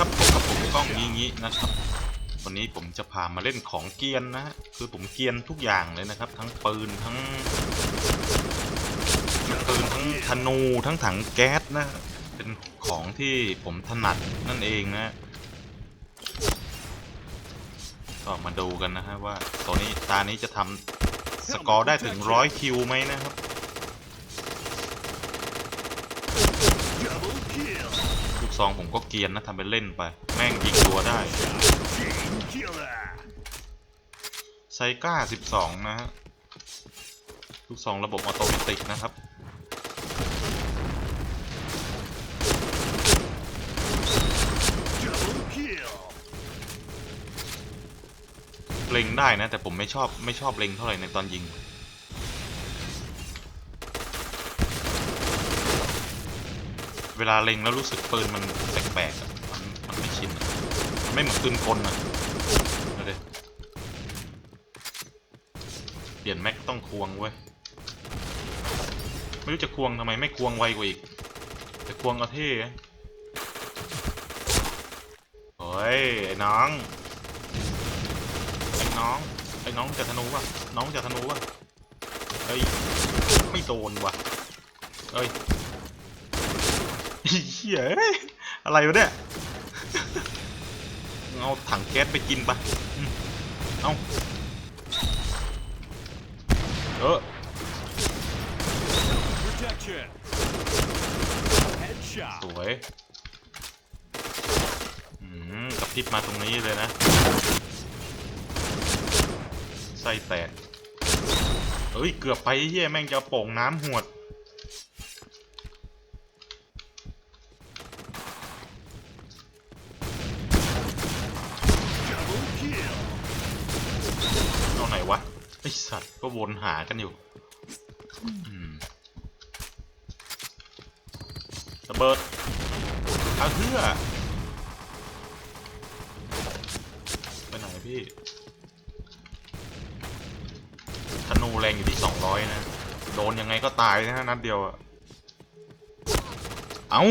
ครับพบกับผมกล้องงี้งี้นะครับ วันนี้ผมจะพามาเล่นของเกียนนะฮะคือผมเกียนทุกอย่างเลยนะครับ ทั้งปืนทั้งทั้งปืนทั้งธนูทั้งถังแก๊สนะเป็นของที่ผมถนัดนั่นเองนะก็มาดูกันนะฮะว่าตัวนี้ตานี้จะทำสกอร์ได้ถึงร้อยคิวไหมนะครับ Double kill. ลูก ซองผมก็เกียนนะทำเป็นเล่นไป แม่งยิงตัวได้ ไซก้า 12 นะฮะ ลูกซองระบบออโตเมติกนะครับ เล็งได้นะ แต่ผมไม่ชอบไม่ชอบเล็งเท่าไหร่ในตอนยิง เวลาเล็งแล้วรู้สึกปืนมันแปลกๆอะมันมันไม่ชินอะมันไม่เหมือนปืนกลอะเอาดิเปลี่ยนแม็กต้องควงเว้ย ไม่รู้จะควงทำไมไม่ควงไวกว่าอีก แต่ควงเอาเท่อะโอ้ยไอ้น้อง ไอ้น้อง ไอ้น้องจะธนูวะน้องจะธนูวะเฮ้ย ไม่โดนว่ะ เฮ้ย เฮ้ยเอ้ยอะไรวะเนี่ยเอาถังแก๊สไปกินปะเอาเออสวยอืมกระพริบมาตรงนี้เลยนะไส้แตกเฮ้ย เกือบไปเฮียแม่งจะโป่งน้ำหวด Double kill. เอาไหนวะ ไอสัตว์ ก็วนหากันอยู่ระเบิดเอาเพื่อไปไหนพี่ธนูแรงอยู่ที่สองร้อยนะ โดนยังไงก็ตายนะนัดเดียวอะเอา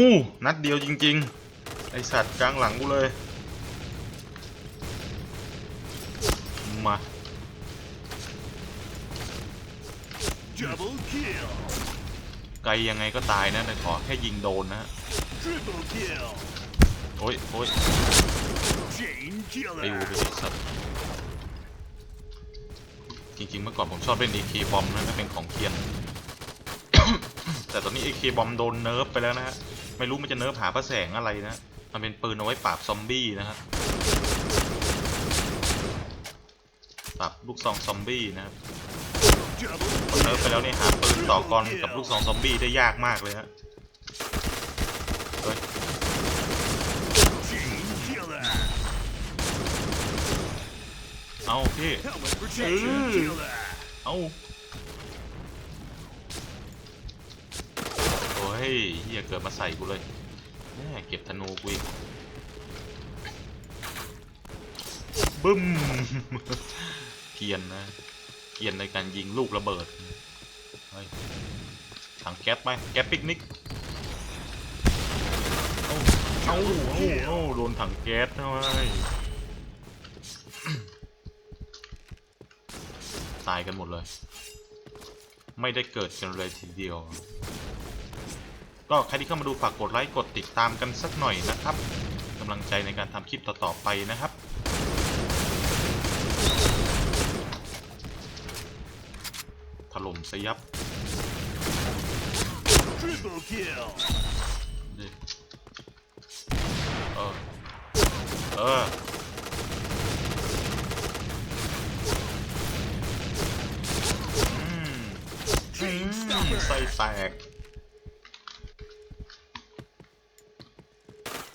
นัดเดียวจริง ๆ ไอสัตว์กลางหลังกูเลย มา ไกลยังไงก็ตายนะแต่ขอแค่ยิงโดนนะฮะ Triple kill. โอ้ยโอ้ย Chain ไปดู killer. ไปดิสัตว์จริงๆเมื่อก่อนผมชอบเล่น AK บอมนะถ้าเป็นของเคียน แต่ตอนนี้ AK บอมโดนเนิร์ฟไปแล้วนะฮะ ไม่รู้มันจะเนิร์ฟหาพระแสงอะไรนะ มันเป็นปืนเอาไว้ปราบซอมบี้นะครับปราบลูกซองซอมบี้นะครับ Double พอ เนิร์ฟไปแล้วนี่หาปืนต่อกรกับลูกซองซอมบี้ได้ยากมากเลยฮะเอาพี่เอาโอ้ยเฮียเกิดมาใส่กูเลยแม่เก็บธนูกูอีกบึ้มเกียนนะ เกียนในการยิงลูกระเบิดถังแก๊สไปแก๊สปิกนิกเอาเอาเอาเอาโดนถังแก๊สทำไมตายกันหมดเลย ไม่ได้เกิดกันเลยทีเดียว ก็ใครที่เข้ามาดูฝากกดไลค์กดติดตามกันสักหน่อยนะครับกำลังใจในการทำคลิปต่อๆไปนะครับ ถล่ มสยับ Triple kill. ดิเออเอออืม Chain อืม stopper. ไส้แตก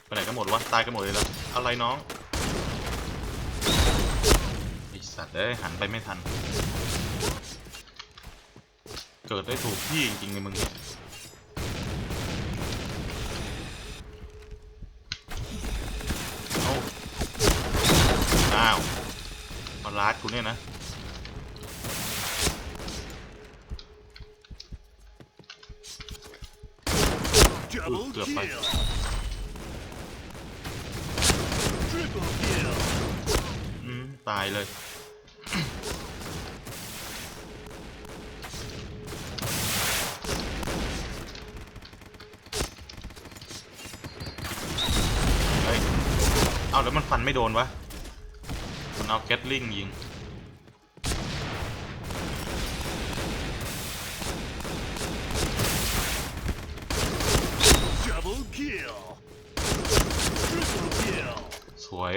ไปไหนกันหมดวะ ตายกันหมดเลยแล้ว อะไรน้องไอสัตว์เอ้ยหันไปไม่ทัน เกิดได้ถูกที่จริงๆเลยมึงเอาอ้าวมาลาดคุณเนี่ยนะเกือบไปตายเลย ฟันไม่โดนวะมันเอาแก๊ตลิงยิง Double kill. Triple kill. สวย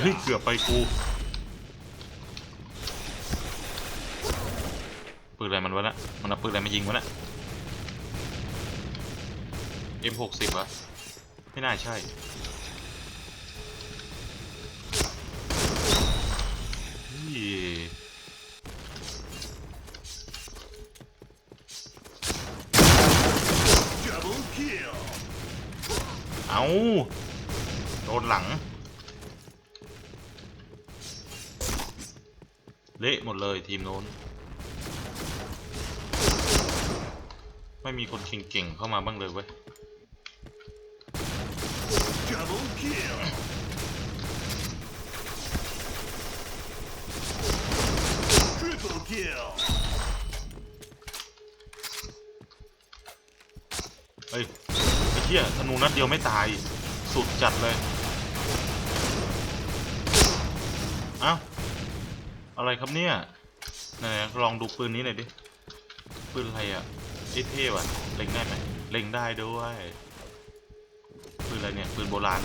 เฮ้ย Headshot. เกือบไปกู ปืนอะไรมันวะนะมันเอาปืนอะไรมายิงวะนะ M60 วะไม่น่าใช่เฮ้ย Double kill. เอาโดนหลัง เละหมดเลยทีมโน้น ไม่มีคนเก่งๆเข้ามาบ้างเลยเว้ยเฮ้ยไอ้เหี้ยธนูนัดเดียวไม่ตาย สุดจัดเลย เอ้า อะไรครับเนี่ย ไหนลองดูปืนนี้หน่อยดิ ปืนอะไรอะ อ้เท่ว่ะเล็งได้ไหมเล็งได้ด้วยปืนอะไรเนี่ยปืนโบราณ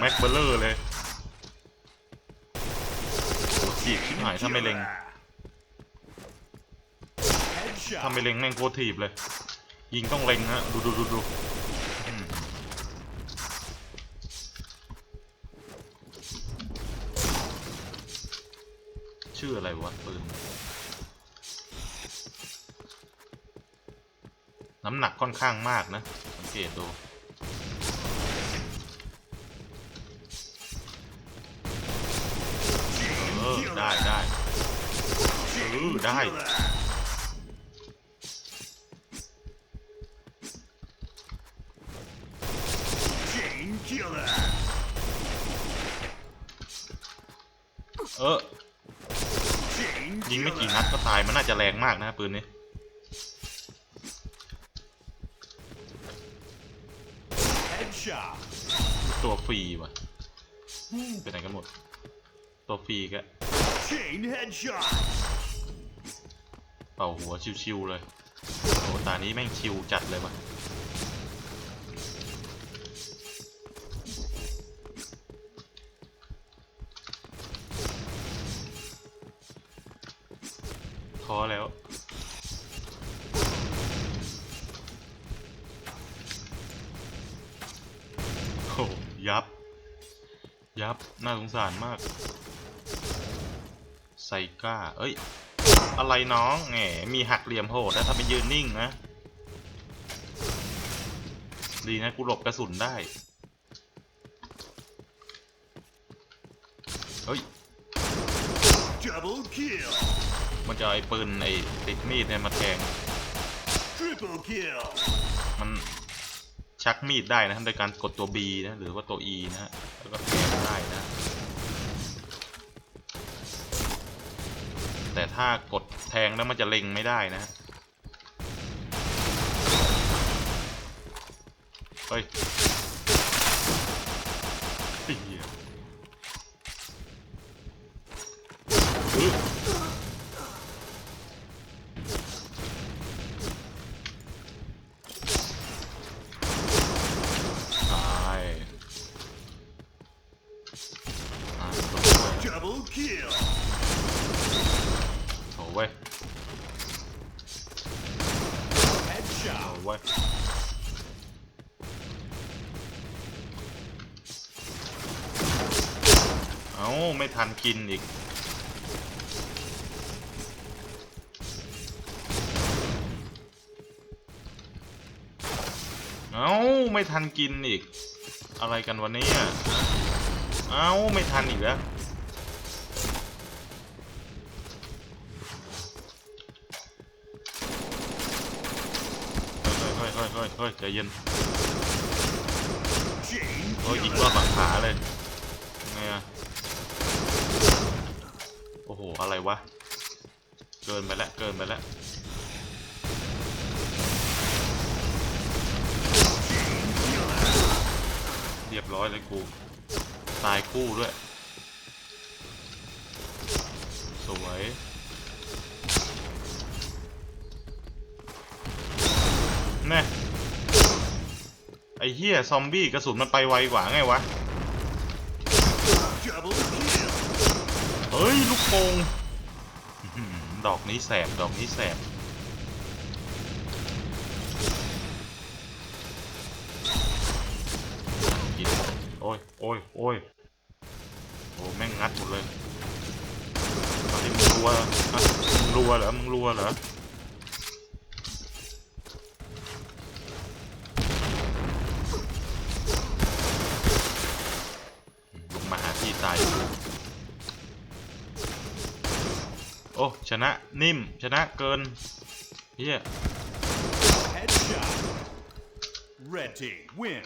แม็กเบลเลอร์เลยโอ้ถีบชิบหายถ้าไม่เล็งถ้าไม่เล็งแม่งโคตรถีบเลย ยิงต้องเล็งฮะดูดูดูดูชื่ออะไรวะปืน น้ำหนักค่อนข้างมากนะ สังเกตดู เออ ได้ได้เออได้เออยิงไม่กี่นัดก็ตายมันน่าจะแรงมากนะปืนนี้ ตัวฟรีว่ะไปไหนกันหมด ตัวฟรีก็ Chain headshot. เป่าหัวชิวๆเลยโอ้ตานี้แม่งชิวจัดเลยว่ะท้อแล้ว ยับ ยับ น่าสงสารมาก ไซก้า เอ้ย อะไรน้อง แหม มีหักเหลี่ยมโหดนะถ้าไปยืนนิ่งนะ ดีนะ กูหลบกระสุนได้ เฮ้ย Double kill. มันจะเอาไอ้ปืนไอ้ติดมีดเนี่ยมาแทง Triple kill. มัน ชักมีดได้นะครับโดยการกดตัว B นะหรือว่าตัว E นะฮะแล้วก็แทงได้นะ แต่ถ้ากดแทงแล้วมันจะเล็งไม่ได้นะเฮ้ย เอ้าไม่ทันกินอีก เอ้าไม่ทันกินอีก อะไรกันวันนี้เอ้าไม่ทันอีกแล้วเฮ้ยเฮ้ยเฮ้ยใจเย็น Chain เฮ้ยยิง killer. รอดหลังขาเลยไงอะโอะไรวะ เกินไปแล้วเกินไปแล้วเรียบร้อยเลยกูตายคู่ด้วย สวยแน่ไอ้เหี้ยซอมบี้กระสุนมันไปไวกว่าไงวะ เฮ้ย ลูกโป่งดอกนี้แสบ ดอกนี้แสบ กิน โอ้ย โอ้ย โอ้ย โอ้แม่งงัดหมดเลยตอนนี้มึงรัวอะมึงรัวเหรอ มึงรัวเหรอ ชนะนิ่ม ชนะเกินเฮีย Headshot. Red team win.